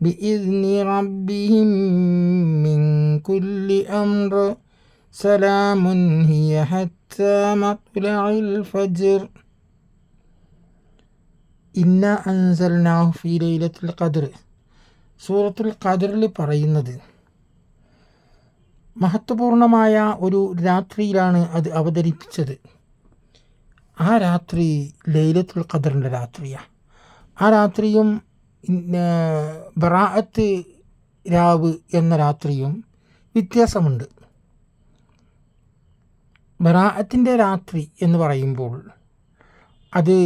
بإذن ربهم من كل أمر سلام هي حتى مطلع الفجر ഇന്ന അൻസൽനാഹു ഫി ലൈലത്തുൽ ഖദർ സൂറത്തുൽ ഖദറിൽ പറയുന്നത് മഹത്വപൂർണമായ ഒരു രാത്രിയിലാണ് അത് അവതരിപ്പിച്ചത് ആ രാത്രി ലൈലത്തുൽ ഖദറിൻ്റെ രാത്രിയാണ് ആ രാത്രിയും ബറാഅത്ത് രാവ് എന്ന രാത്രിയും വ്യത്യാസമുണ്ട്. ബറാഅത്തിന്റെ രാത്രി എന്ന് പറയുമ്പോൾ അത്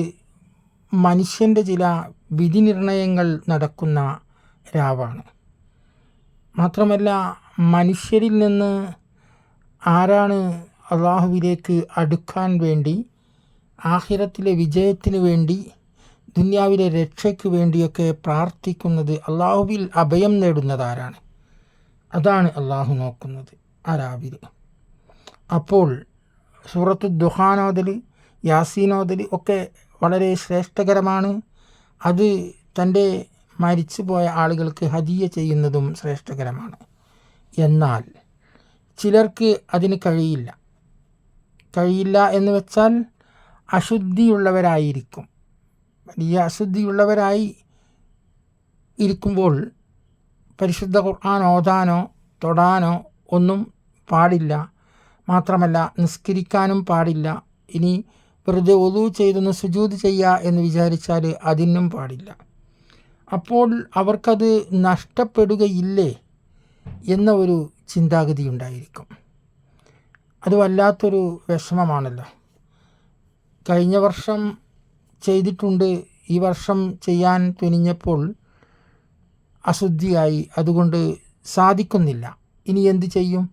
മനുഷ്യന്റെ ചില വിധിനിർണയങ്ങൾ നടക്കുന്ന രാവാണ്. മാത്രമല്ല മനുഷ്യരിൽ നിന്ന് ആരാണ് അള്ളാഹുവിലേക്ക് അടുക്കാൻ വേണ്ടി ആഹിരത്തിലെ വിജയത്തിന് വേണ്ടി ദുന്യാവിലെ രക്ഷയ്ക്ക് വേണ്ടിയൊക്കെ പ്രാർത്ഥിക്കുന്നത് അള്ളാഹുവിൽ അഭയം നേടുന്നത് ആരാണ് അതാണ് അള്ളാഹു നോക്കുന്നത് ആ രാവിലെ അപ്പോൾ സൂറത്തു ദുഹാനോദൽ യാസീനോദൽ ഒക്കെ വളരെ ശ്രേഷ്ഠകരമാണ്. അത് തന്റെ മരിച്ചുപോയ ആളുകൾക്ക് ഹദിയ ചെയ്യുന്നതും ശ്രേഷ്ഠകരമാണ്. എന്നാൽ ചിലർക്ക് അതിന് കഴിയില്ല. കഴിയില്ല എന്ന് വെച്ചാൽ അശുദ്ധിയുള്ളവരായിരിക്കും. വലിയ അശുദ്ധിയുള്ളവരായി ഇരിക്കുമ്പോൾ പരിശുദ്ധ ഖുർആൻ ഓതാനോ തൊടാനോ ഒന്നും പാടില്ല. മാത്രമല്ല നിസ്കരിക്കാനും പാടില്ല. ഇനി വെറുതെ ഒതു ചെയ്തൊന്ന് സുജൂത് ചെയ്യുക എന്ന് വിചാരിച്ചാൽ അതിനും പാടില്ല. അപ്പോൾ അവർക്കത് നഷ്ടപ്പെടുകയില്ലേ എന്ന ഒരു ചിന്താഗതി ഉണ്ടായിരിക്കും അത് വല്ലാത്തൊരു വിഷമമാണല്ലോ. കഴിഞ്ഞ വർഷം ചെയ്തിട്ടുണ്ട്. ഈ വർഷം ചെയ്യാൻ തുനിഞ്ഞപ്പോൾ അശുദ്ധിയായി. അതുകൊണ്ട് സാധിക്കുന്നില്ല. ഇനി എന്ത് ചെയ്യും?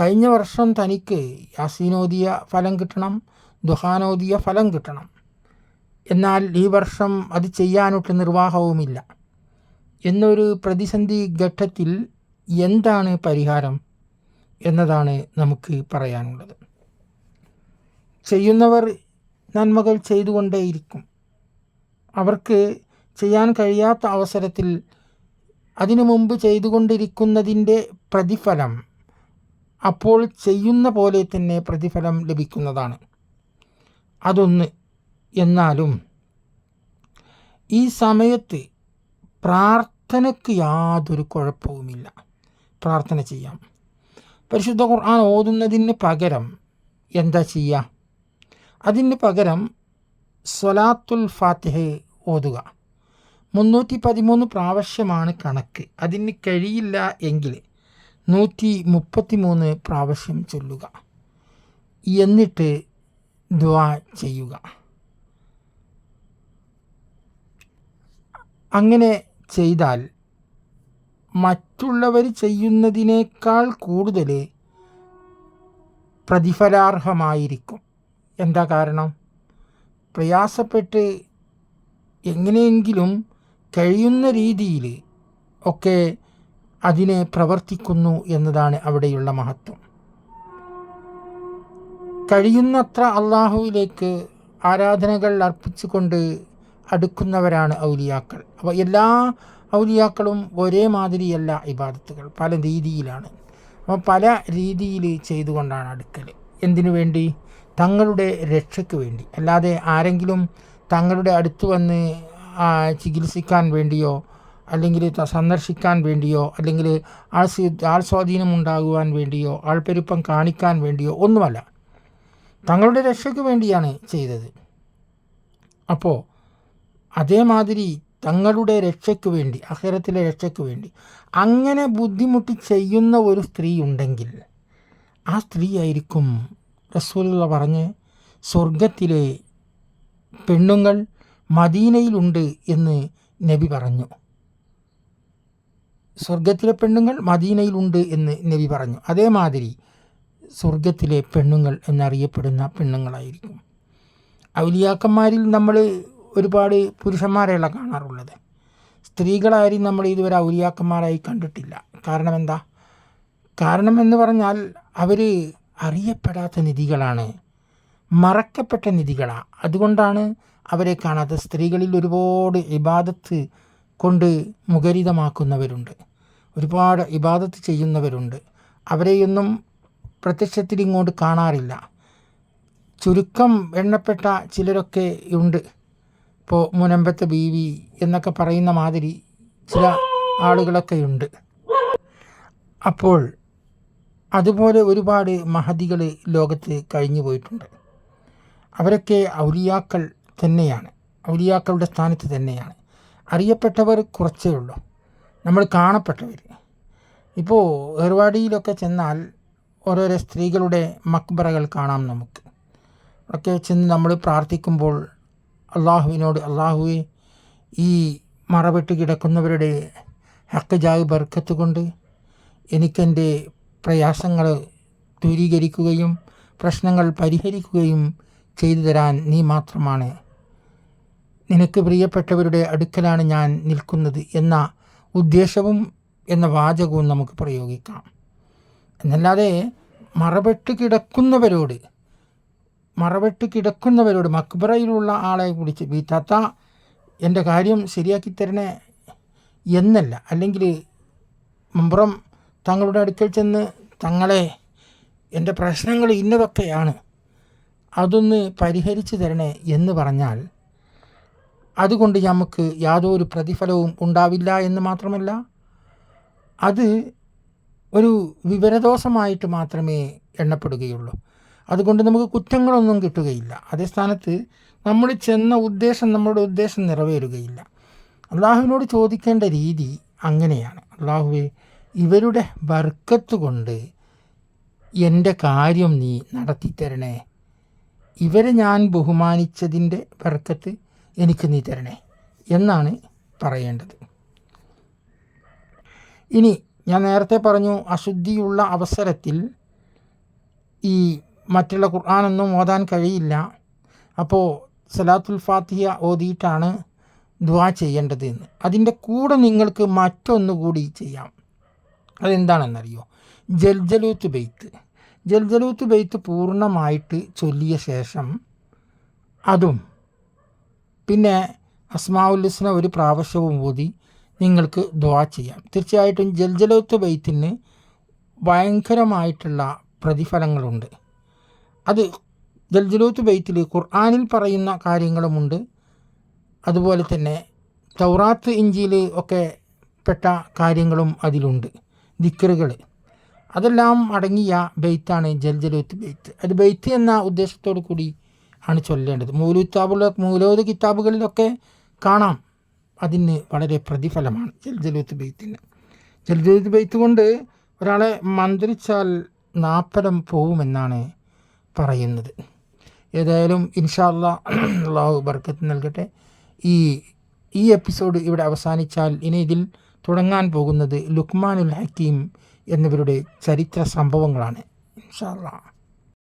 കഴിഞ്ഞ വർഷം തനിക്ക് യാസീനോദിയ ഫലം കിട്ടണം ദുഹാനോദിയ ഫലം കിട്ടണം. എന്നാൽ ഈ വർഷം അത് ചെയ്യാനൊട്ട് നിർവാഹവുമില്ല. എന്നൊരു പ്രതിസന്ധി ഘട്ടത്തിൽ എന്താണ് പരിഹാരം എന്നതാണ് നമുക്ക് പറയാനുള്ളത്. ചെയ്യുന്നവർ നന്മകൾ ചെയ്തുകൊണ്ടേയിരിക്കും. അവർക്ക് ചെയ്യാൻ കഴിയാത്ത അവസരത്തിൽ അതിനു മുമ്പ് ചെയ്തുകൊണ്ടിരിക്കുന്നതിന്റെ പ്രതിഫലം അപ്പോൾ ചെയ്യുന്ന പോലെ തന്നെ പ്രതിഫലം ലഭിക്കുന്നതാണ്. അതൊന്ന്. എന്നാലും ഈ സമയത്ത് പ്രാർത്ഥനയ്ക്ക് യാതൊരു കുഴപ്പവുമില്ല. പ്രാർത്ഥന ചെയ്യാം. പരിശുദ്ധ ഖുർആൻ ഓതുന്നതിന് പകരം എന്താ ചെയ്യുക? അതിന് പകരം സ്വലാത്തുൽ ഫാത്തിഹ ഓതുക. മുന്നൂറ്റി പതിമൂന്ന് പ്രാവശ്യമാണ് കണക്ക്. അതിന് കഴിയില്ല എങ്കിൽ നൂറ്റി മുപ്പത്തി മൂന്ന് പ്രാവശ്യം ചൊല്ലുക. എന്നിട്ട് ദ്വാ ചെയ്യുക. അങ്ങനെ ചെയ്താൽ മറ്റുള്ളവർ ചെയ്യുന്നതിനേക്കാൾ കൂടുതൽ പ്രതിഫലാർഹമായിരിക്കും. എന്താ കാരണം? പ്രയാസപ്പെട്ട് എങ്ങനെയെങ്കിലും കഴിയുന്ന രീതിയിൽ ഒക്കെ അതിനെ പ്രവർത്തിക്കുന്നു എന്നതാണ് അവിടെയുള്ള മഹത്വം. കഴിയുന്നത്ര അള്ളാഹുവിലേക്ക് ആരാധനകൾ അർപ്പിച്ചുകൊണ്ട് അടുക്കുന്നവരാണ് ഔലിയാക്കൾ. അപ്പോൾ എല്ലാ ഔലിയാക്കളും ഒരേ മാതിരിയല്ല ഇബാദത്തുകൾ പല രീതിയിലാണ്. അപ്പോൾ പല രീതിയിൽ ചെയ്തുകൊണ്ടാണ് അടുക്കൽ. എന്തിനു വേണ്ടി? തങ്ങളുടെ രക്ഷയ്ക്ക് വേണ്ടി അല്ലാതെ ആരെങ്കിലും തങ്ങളുടെ അടുത്ത് വന്ന് ചികിത്സിക്കാൻ വേണ്ടിയോ അല്ലെങ്കിൽ സന്ദർശിക്കാൻ വേണ്ടിയോ അല്ലെങ്കിൽ ആൾ ആൾ സ്വാധീനം ഉണ്ടാകുവാൻ വേണ്ടിയോ ആൾപ്പെരുപ്പം കാണിക്കാൻ വേണ്ടിയോ ഒന്നുമല്ല. തങ്ങളുടെ രക്ഷയ്ക്ക് വേണ്ടിയാണ് ചെയ്തത്. അപ്പോൾ അതേമാതിരി തങ്ങളുടെ രക്ഷയ്ക്ക് വേണ്ടി അഹരത്തിലെ രക്ഷയ്ക്ക് വേണ്ടി അങ്ങനെ ബുദ്ധിമുട്ടി ചെയ്യുന്ന ഒരു സ്ത്രീ ഉണ്ടെങ്കിൽ ആ സ്ത്രീ ആയിരിക്കും റസൂലുള്ള പറഞ്ഞ് സ്വർഗത്തിലെ പെണ്ണുങ്ങൾ മദീനയിലുണ്ട് എന്ന് നബി പറഞ്ഞു. സ്വർഗത്തിലെ പെണ്ണുങ്ങൾ മദീനയിലുണ്ട് എന്ന് നബി പറഞ്ഞു. അതേമാതിരി സ്വർഗത്തിലെ പെണ്ണുങ്ങൾ എന്നറിയപ്പെടുന്ന പെണ്ണുങ്ങളായിരിക്കും. ഔലിയാക്കന്മാരിൽ നമ്മൾ ഒരുപാട് പുരുഷന്മാരെയല്ല കാണാറുള്ളത്. സ്ത്രീകളാരും നമ്മൾ ഇതുവരെ ഔലിയാക്കന്മാരായി കണ്ടിട്ടില്ല. കാരണം എന്താ? കാരണം എന്ന് പറഞ്ഞാൽ അവർ അറിയപ്പെടാത്ത നിധികളാണ്. മറക്കപ്പെട്ട നിധികളാണ് അതുകൊണ്ടാണ് അവരെ കാണാത്ത സ്ത്രീകളിൽ ഒരുപാട് ഇബാദത്ത് കൊണ്ട് മുഖരിതമാക്കുന്നവരുണ്ട്. ഒരുപാട് ഇബാദത്ത് ചെയ്യുന്നവരുണ്ട്. അവരെയൊന്നും പ്രത്യക്ഷത്തിൽ ഇങ്ങോട്ട് കാണാറില്ല. ചുരുക്കം എണ്ണപ്പെട്ട ചിലരൊക്കെ ഉണ്ട്. ഇപ്പോൾ മുനമ്പത്തെ ബീവി എന്നൊക്കെ പറയുന്ന മാതിരി ചില ആളുകളൊക്കെ ഉണ്ട്. അപ്പോൾ അതുപോലെ ഒരുപാട് മഹതികൾ ലോകത്ത് കഴിഞ്ഞു പോയിട്ടുണ്ട്. അവരൊക്കെ ഔലിയാക്കൾ തന്നെയാണ്. ഔലിയാക്കളുടെ സ്ഥാനത്ത് തന്നെയാണ്. അറിയപ്പെട്ടവർ കുറച്ചേ ഉള്ളൂ. നമ്മൾ കാണപ്പെട്ടവർ ഇപ്പോൾ ഏർവാടിയിലൊക്കെ ചെന്നാൽ ഓരോരോ സ്ത്രീകളുടെ മക്ബറകൾ കാണാം നമുക്ക്. ഒക്കെ ചെന്ന് നമ്മൾ പ്രാർത്ഥിക്കുമ്പോൾ അള്ളാഹുവിനോട് അള്ളാഹുവെ ഈ മറവിട്ട് കിടക്കുന്നവരുടെ ഹക്ക് ജാഗ് ബർക്കത്ത് കൊണ്ട് എനിക്കെന്റെ പ്രയാസങ്ങൾ ദൂരീകരിക്കുകയും പ്രശ്നങ്ങൾ പരിഹരിക്കുകയും ചെയ്തു തരാൻ നീ മാത്രമാണ്. നിനക്ക് പ്രിയപ്പെട്ടവരുടെ അടുക്കലാണ് ഞാൻ നിൽക്കുന്നത് എന്ന ഉദ്ദേശവും എന്ന വാചകവും നമുക്ക് പ്രയോഗിക്കാം. എന്നല്ലാതെ മറപെട്ട് കിടക്കുന്നവരോട് മറപെട്ട് കിടക്കുന്നവരോട് മക്ബറയിലുള്ള ആളെ വിളിച്ച് തത്ത എന്റെ കാര്യം ശരിയാക്കി തരണേ എന്നല്ല. അല്ലെങ്കിൽ മമ്പുറം തങ്ങളുടെ അടുക്കൽ ചെന്ന് തങ്ങളെ എന്റെ പ്രശ്നങ്ങൾ ഇന്നതൊക്കെയാണ് അതൊന്ന് പരിഹരിച്ചു തരണേ എന്ന് പറഞ്ഞാൽ അതുകൊണ്ട് നമുക്ക് യാതൊരു പ്രതിഫലവും ഉണ്ടാവില്ല എന്ന് മാത്രമല്ല അത് ഒരു വിവരദോഷമായിട്ട് മാത്രമേ എണ്ണപ്പെടുകയുള്ളൂ. അതുകൊണ്ട് നമുക്ക് കുറ്റങ്ങളൊന്നും കിട്ടുകയില്ല. അതേ സ്ഥാനത്ത് നമ്മൾ ചെന്ന ഉദ്ദേശം നമ്മുടെ ഉദ്ദേശം നിറവേറുകയില്ല. അള്ളാഹുവിനോട് ചോദിക്കേണ്ട രീതി അങ്ങനെയാണ്. അള്ളാഹുവെ ഇവരുടെ ബർക്കത്ത് കൊണ്ട് എന്റെ കാര്യം നീ നടത്തിത്തരണേ. ഇവരെ ഞാൻ ബഹുമാനിച്ചതിന്റെ ബർക്കത്ത് എനിക്ക് നീ തരണേ എന്നാണ് പറയേണ്ടത്. ഇനി ഞാൻ നേരത്തെ പറഞ്ഞു അശുദ്ധിയുള്ള അവസരത്തിൽ ഈ മറ്റുള്ള ഖുർആാനൊന്നും ഓതാൻ കഴിയില്ല. അപ്പോൾ സലാത്തുൽ ഫാത്തിഹ ഓതിയിട്ടാണ് ദ്വാ ചെയ്യേണ്ടത് എന്ന്. അതിന്റെ കൂടെ നിങ്ങൾക്ക് മറ്റൊന്നുകൂടി ചെയ്യാം. അതെന്താണെന്നറിയോ? ജൽജലൂത്ത് ബെയ്ത്ത്. ജൽജലൂത്ത് ബെയ്ത്ത് പൂർണമായിട്ട് ചൊല്ലിയ ശേഷം അതും പിന്നെ അസ്മാവുല്ലിസ്ന ഒരു പ്രാവശ്യവും ഓതി നിങ്ങൾക്ക് ദ്വാ ചെയ്യാം. തീർച്ചയായിട്ടും ജൽജലൂത്ത് ബെയ്ത്തിന് ഭയങ്കരമായിട്ടുള്ള പ്രതിഫലങ്ങളുണ്ട്. അത് ജൽജലൂത്ത് ബെയ്ത്തിൽ ഖുർആാനിൽ പറയുന്ന കാര്യങ്ങളുമുണ്ട്. അതുപോലെ തന്നെ തൗറാത്ത് ഇഞ്ചിയിൽ ഒക്കെ പെട്ട കാര്യങ്ങളും അതിലുണ്ട്. ദിക്കറുകൾ അതെല്ലാം അടങ്ങിയ ബെയ്ത്താണ് ജൽജലൂത്ത് ബെയ്ത്ത്. അത് ബെയ്ത്ത് എന്ന ഉദ്ദേശത്തോടു കൂടി ആണ് ചൊല്ലേണ്ടത്. മൂലൂത്താബുള്ള മൂലോത് കിതാബുകളിലൊക്കെ കാണാം. അതിന് വളരെ പ്രതിഫലമാണ് ജൽജലൂത്ത് ബെയ്ത്തിന്. ജൽജലൂത്ത് ബെയ്ത്ത് കൊണ്ട് ഒരാളെ മന്ത്രിച്ചാൽ നാപ്പലം പോവുമെന്നാണ് പറയുന്നത്. ഏതായാലും ഇൻഷാല്ല അള്ളാഹു ബർക്കത്ത് നൽകട്ടെ. ഈ ഈ എപ്പിസോഡ് ഇവിടെ അവസാനിച്ചാൽ ഇനി ഇതിൽ തുടങ്ങാൻ പോകുന്നത് ലുക്മാനുൽ ഹക്കീം എന്നിവരുടെ ചരിത്ര സംഭവങ്ങളാണ്. ഇൻഷാല്ലാ